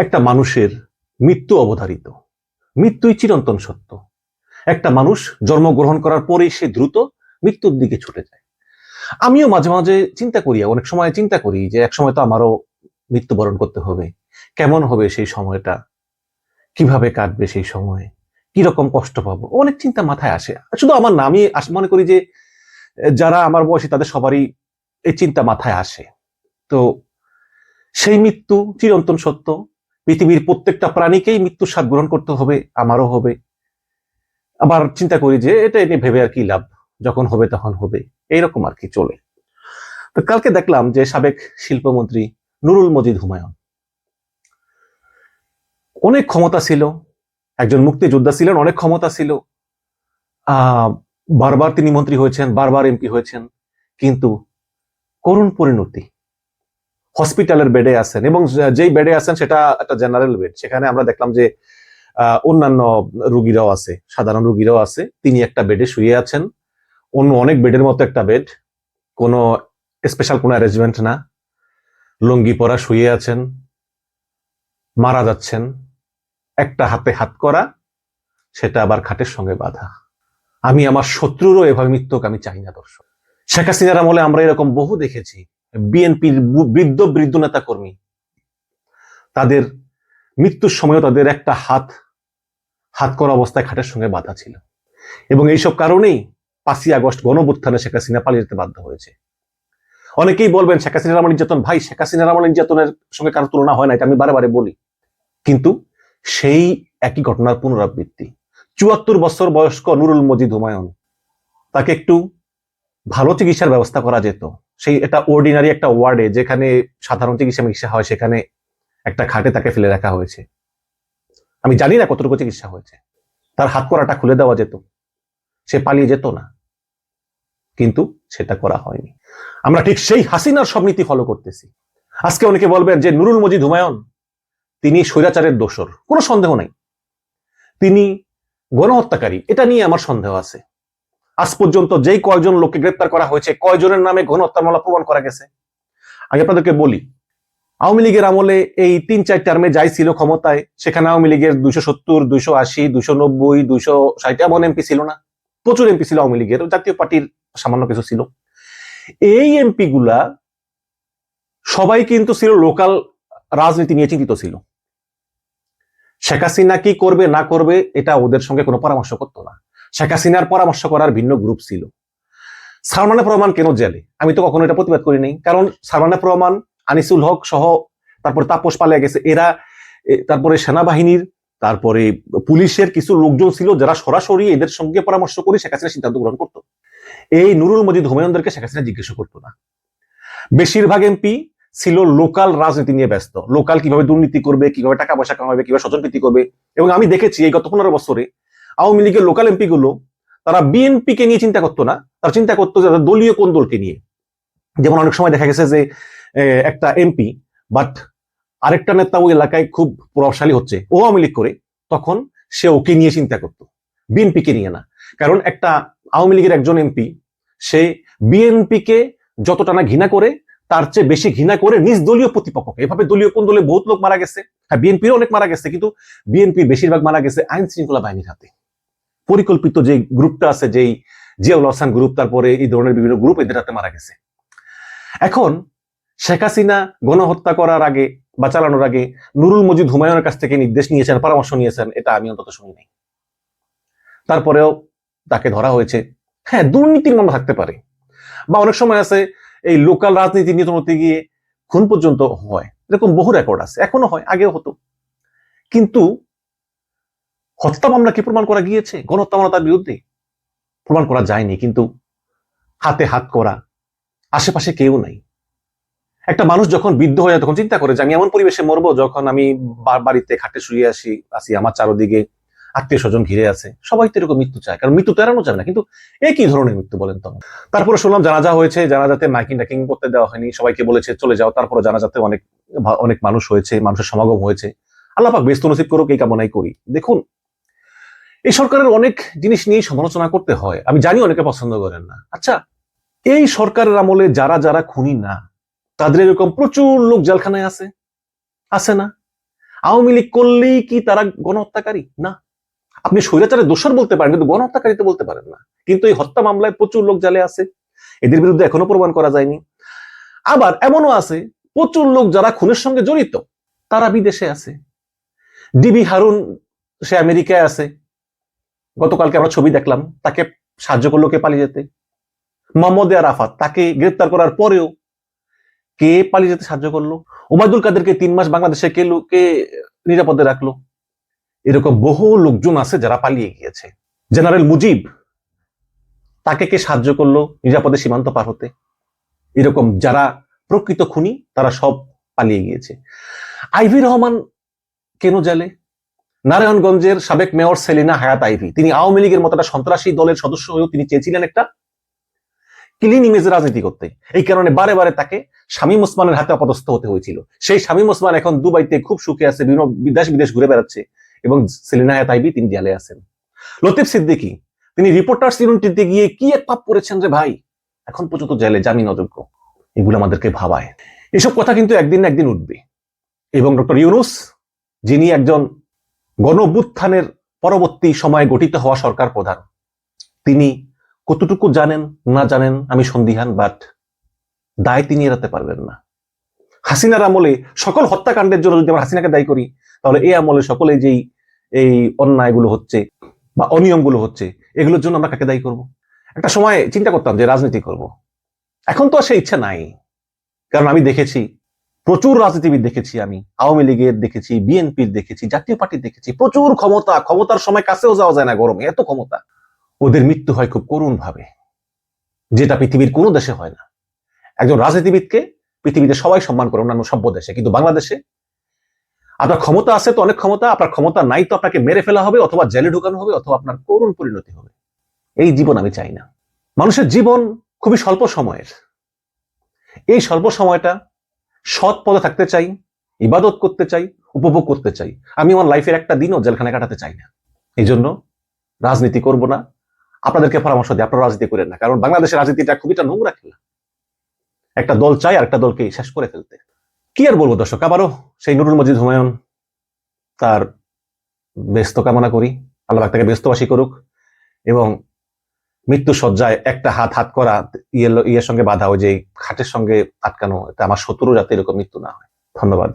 একটা মানুষের মৃত্যু অবধারিত। মৃত্যুই চিরন্তন সত্য। একটা মানুষ জন্মগ্রহণ করার পরেই সে দ্রুত মৃত্যুর দিকে ছুটে যায়। আমিও মাঝে মাঝে চিন্তা করি, অনেক সময় চিন্তা করি যে এক সময় তো আমারও মৃত্যুবরণ করতে হবে। কেমন হবে সেই সময়টা? কীভাবে কাটবে সেই সময়ে? কীরকম কষ্ট পাবো? অনেক চিন্তা মাথায় আসে। শুধু আমার নামই মনে করি যে যারা আমার বয়সী তাদের সবারই এই চিন্তা মাথায় আসে। তো সেই মৃত্যু চিরন্তন সত্য। পৃথিবীর প্রত্যেকটা প্রাণীকেই মৃত্যুর স্বাদ গ্রহণ করতে হবে, আমারও হবে। আবার চিন্তা করি যে এটা নিয়ে ভেবে আর কি লাভ, যখন হবে তখন হবে। এইরকম আর কি চলে। তো কালকে দেখলাম যে সাবেক শিল্পমন্ত্রী নুরুল মজিদ হুমায়ুন। অনেক ক্ষমতা ছিল, একজন মুক্তিযোদ্ধা ছিলেন, অনেক ক্ষমতা ছিল। বারবার তিনি মন্ত্রী হয়েছেন, বারবার এমপি হয়েছেন, কিন্তু করুণ পরিণতি। হসপিটালের বেডে আছেন এবং যেই বেডে আছেন সেটা একটা জেনারেল বেড সেখানে আমরা দেখলাম যে অন্যান্য রুগীরাও আছে, সাধারণ রুগীরাও আছে, তিনি একটা বেডে শুয়ে আছেন। অন্য অনেক বেডের মতো একটা বেড, কোনো স্পেশাল কোনো অ্যারেঞ্জমেন্ট না। লুঙ্গি পরা শুয়ে আছেন, মারা যাচ্ছেন, একটা হাতে হাত করা, সেটা আবার খাটের সঙ্গে বাধা। আমি আমার শত্রুরও এভাবে মৃত্যুক আমি চাই না, দর্শক। শেখ হাসিনার আমলে আমরা এরকম বহু দেখেছি। বিএনপির বৃদ্ধ বৃদ্ধ নেতা কর্মী তাদের মৃত্যুর সময়ও তাদের একটা হাত হাত করা অবস্থায় খাটের সঙ্গে বাধা ছিল। এবং এইসব কারণেই পাঁচই আগস্ট গণবুত্থানে শেখ হাসিনা পালিয়ে যেতে বাধ্য হয়েছে। অনেকেই বলবেন, শেখ হাসিনার আমল নির্যাতন, ভাই, শেখ হাসিনার আমল নির্যাতনের সঙ্গে কারও তুলনা হয় না, এটা আমি বারে বারে বলি। কিন্তু সেই একই ঘটনার পুনরাবৃত্তি। চুয়াত্তর বছর বয়স্ক নুরুল মজিদ হুমায়ুন, তাকে একটু ভালো চিকিৎসার ব্যবস্থা করা যেত। সেই এটা অর্ডিনারি একটা ওয়ার্ডে যেখানে সাধারণ চিকিৎসা চিকিৎসা হয়, সেখানে একটা খাটে তাকে ফেলে রাখা হয়েছে। আমি জানি না কতটুকু চিকিৎসা হয়েছে। তার হাত করাটা খুলে দেওয়া যেত। সে পালিয়ে যেত না। কিন্তু সেটা করা হয়নি। আমরা ঠিক সেই হাসিনার সব নীতি ফলো করতেছি। আজকে অনেকে বলবেন যে নুরুল মজিদ হুমায়ুন, তিনি স্বৈরাচারের দোষর। কোনো সন্দেহ নাই। তিনি গণহত্যাকারী। এটা নিয়ে আমার সন্দেহ আছে। আজ পর্যন্ত যেই কয়জন লোককে গ্রেপ্তার করা হয়েছে, কয়জনের নামে গণহত্যার মামলা প্রমাণ করা গেছে? আমি আপনাদেরকে বলি, আওয়ামী লীগের আমলে এই তিন চার টার্মে যাই ছিল ক্ষমতায়, সেখানে আওয়ামী লীগের দুইশো সত্তর, দুইশো আশি, দুইশো নব্বই, দুইশো ষাট, এমন এমপি ছিল না। প্রচুর এমপি ছিল আওয়ামী লীগের, জাতীয় পার্টির সামান্য কিছু ছিল। এই এমপি গুলা সবাই কিন্তু ছিল লোকাল রাজনীতি নিয়ে চিন্তিত ছিল। শেখ হাসিনা কি করবে, না করবে, এটা ওদের সঙ্গে কোনো পরামর্শ করতো না। শেখ হাসিনার পরামর্শ করার ভিন্ন গ্রুপ ছিল। সালমানের রহমান কেন জেলে? আমি তো কখনো এটা প্রতিবাদ করি নাই। কারণ সালমানের রহমান আনিসুল হক সহ তারপরে তাপস পালিয়ে গেছে। এরা তারপরে সেনাবাহিনীর, তারপরে পুলিশের কিছু লোকজন ছিল যারা সরাসরি এদের সঙ্গে পরামর্শ করে শেখ হাসিনা সিদ্ধান্ত গ্রহণ করতো। এই নুরুল মজিদ হুমায়ুনদেরকে শেখ হাসিনা জিজ্ঞাসা করতো না। বেশিরভাগ এমপি ছিল লোকাল রাজনীতি নিয়ে ব্যস্ত। লোকাল কীভাবে দুর্নীতি করবে, কীভাবে টাকা পয়সা কামাবে, কীভাবে স্বজনপ্রীতি করবে। এবং আমি দেখেছি এই গত পনেরো বছরে আওয়ামী লীগের লোকাল এমপি গুলো, তারা বিএনপি কে নিয়ে চিন্তা করতো না। তারা চিন্তা করতো যে দলীয় কোন দলকে নিয়ে। যেমন অনেক সময় দেখা গেছে যে একটা এমপি বাট আরেকটা নেতা ওই এলাকায় খুব প্রভাবশালী হচ্ছে। ও আওয়ামী লীগ করে, তখন সে ওকে নিয়ে চিন্তা করতো। বিএনপি কে নিয়ে না। কারণ একটা আওয়ামী লীগের একজন এমপি সে বিএনপি কে যতটা না ঘৃণা করে, তার চেয়ে বেশি ঘৃণা করে নিজ দলীয় প্রতিপক্ষকে। এভাবে দলীয় কোন দলে বহুত লোক মারা গেছে। হ্যাঁ বিএনপির অনেক মারা গেছে, কিন্তু বিএনপির বেশিরভাগ মারা গেছে আইন শৃঙ্খলা বাহিনীর হাতে। পরিকল্পিত যে গ্রুপটা আছে, যেই জিয়াউল হাসান গ্রুপ, তারপরে এই ধরনের বিভিন্ন গ্রুপ এদের হাতে মারা গেছে। এখন শেখ হাসিনা গণহত্যা করার আগে বা চালানোর আগে নুরুল মজিদ হুমায়ুনের কাছ থেকে নির্দেশ নিয়েছেন, পরামর্শ নিয়েছেন, এটা আমি অন্তত শুনি নাই। তারপরেও তাকে ধরা হয়েছে। হ্যাঁ দুর্নীতির মনে থাকতে পারে। বা অনেক সময় আছে এই লোকাল রাজনীতি নিয়ে গিয়ে খুন পর্যন্ত হয়। এরকম বহু রেকর্ড আছে। এখনও হয়, আগেও হতো। কিন্তু হত্যা মামলা কি প্রমাণ করা গিয়েছে? গণহত্যা মামলা তার বিরুদ্ধে? প্রমাণ করা যায়নি, কিন্তু হাতে হাত করা, আশেপাশে কেউ নাই। একটা মানুষ যখন বৃদ্ধ হয়ে তখন চিন্তা করে যে আমি এমন পরিবেশে মরবো যখন আমি বাড়িতে খাটে শুয়ে আসি আসি, আমার চারোদিকে আত্মীয় স্বজন ঘিরে আছে। সবাই তো এরকম মৃত্যু চায়, কারণ মৃত্যু তো এড়ানো যায় না, কিন্তু একই ধরনের মৃত্যু বলেন তো? তারপরে শুনলাম জানাজা হয়েছে, জানাজাতে মাইকিং ডাকিং করতে দেওয়া হয়নি, সবাইকে বলেছে, চলে যাও। তারপরে জানাজাতে অনেক অনেক মানুষ হয়েছে, মানুষের সমাগম হয়েছে। আল্লাপাক ব্যস্ত নসিব করুক, এই কামনাই করি। দেখুন এই সরকারের অনেক জিনিস নিয়েই সমালোচনা করতে হয়। আমি জানি অনেকে পছন্দ করেন না। আচ্ছা এই সরকারের আমলে যারা যারা খুনি না, তাদের এরকম প্রচুর লোক জেলখানায় আছে? আছে না? আওয়ামী লীগ করলেই কি তারা গণহত্যাকারী? না। আপনি স্বৈরাচারের দোষর বলতে পারেন, কিন্তু গণহত্যাকারীতে বলতে পারেন না। কিন্তু এই হত্যা মামলায় প্রচুর লোক জালে আছে। এদের বিরুদ্ধে এখনও প্রমাণ করা যায়নি। আবার এমনও আছে, প্রচুর লোক যারা খুনের সঙ্গে জড়িত, তারা বিদেশে আছে। ডিবি হারুন সে আমেরিকায় আছে। গতকালকে আমরা ছবি দেখলাম, তাকে সাহায্য করল কে পালিয়ে যেতে? মোহাম্মদ আরাফাত, তাকে গ্রেপ্তার করার পরেও কে পালিয়ে যেতে সাহায্য করল? ওবায়দুল কাদেরকে তিন মাস বাংলাদেশে কে কে নিরাপদে রাখল? এরকম বহু লোকজন আছে যারা পালিয়ে গিয়েছে। জেনারেল মুজিব, তাকে কে সাহায্য করল নিরাপদে সীমান্ত পার হতে? এরকম যারা প্রকৃত খুনি, তারা সব পালিয়ে গিয়েছে। আইভি রহমান কেন জেলে? নারায়ণগঞ্জের সাবেক মেয়র সেলিনা হায়াত আইভি। তিনি আওয়ামী লীগের মতো একটা সন্ত্রাসী দলের সদস্য হয়েও তিনি চেয়েছিলেন একটা ক্লিন ইমেজের রাজনীতি করতে। এই কারণে বারে বারে তাকে শামীম ওসমানের হাতে অপদস্থ হতে হয়েছিল। সেই শামীম ওসমান এখন দুবাইতে খুব সুখে আছে, বিভিন্ন বিদেশ বিদেশ ঘুরে বেড়াচ্ছে এবং সেলিনা হায়াত আইভি তিনি জেলে আছেন। লতিফ সিদ্দিকী, তিনি রিপোর্টার্স ইউনিটিতে গিয়ে কি এক পাপ করেছেন রে ভাই? এখন পর্যন্ত জেলে, জামিন অযোগ্য। এগুলো আমাদেরকে ভাবায়। এসব কথা কিন্তু একদিন একদিন উঠবে। এবং ডক্টর ইউনুস, যিনি একজন গণ অভ্যুত্থানের পরবর্তী সময়ে গঠিত হওয়া সরকার প্রধান। তিনি কতটুকু জানেন, না জানেন আমি সন্দিহান বাট দায় তিনি এড়াতে পারবেন না। হাসিনার আমলে সকল হত্যাকাণ্ডের জন্য যদি আমরা হাসিনাকে দায়ী করি, তাহলে এই আমলে সকলে যেই এই অন্যায়গুলো হচ্ছে বা অনিয়মগুলো হচ্ছে, এগুলোর জন্য আমরা কাকে দায়ী করব? একটা সময় চিন্তা করতাম যে রাজনীতি করব। এখন তো আর সেই ইচ্ছা নাই। কারণ আমি দেখেছি প্রচুর রাজনীতিবিদ দেখেছি আমি, আওয়ামী লীগের দেখেছি, বিএনপির দেখেছি, জাতীয় পার্টির দেখেছি, প্রচুর ক্ষমতা, ক্ষমতার সময় কাছেও যাওয়া যায় না গরমে, এত ক্ষমতা। ওদের মৃত্যু হয় খুব করুণ ভাবে যেটা পৃথিবীর কোনো দেশে হয় না। একজন রাজনীতিবিদকে পৃথিবীতে সবাই সম্মান করে, অন্যান্য সভ্য দেশে, কিন্তু বাংলাদেশে আপনার ক্ষমতা আছে তো অনেক ক্ষমতা, আপনার ক্ষমতা নাই তো আপনাকে মেরে ফেলা হবে, অথবা জেলে ঢুকানো হবে, অথবা আপনার করুণ পরিণতি হবে। এই জীবন আমি চাই না। মানুষের জীবন খুবই স্বল্প সময়ের। এই স্বল্প সময়টা সৎ পদে থাকতে চাই, ইবাদত করতে চাই, উপভোগ করতে চাই। আমি আমার লাইফের একটা দিনও জেলখানে কাটাতে চাই না। এই জন্য রাজনীতি করব না। আপনাদেরকে পরামর্শ দিই, আপনারা রাজনীতি করেন না। কারণ বাংলাদেশের রাজনীতিটা খুবই একটা নোংরা খেলা। একটা দল চাই আর একটা দলকে শেষ করে ফেলতে। কি আর বলব দর্শক? আবারও সেই নুরুল মজিদ হুমায়ুন, তার ব্যস্ত কামনা করি। আল্লাহ তাকে ব্যস্তবাসী করুক এবং মৃত্যু সজ্জায় একটা হাত হাত করা ইয়ের সঙ্গে বাধা, ওই যে খাটের সঙ্গে আটকানো, এটা আমার শত্রু যাতে এরকম মৃত্যু না হয়। ধন্যবাদ।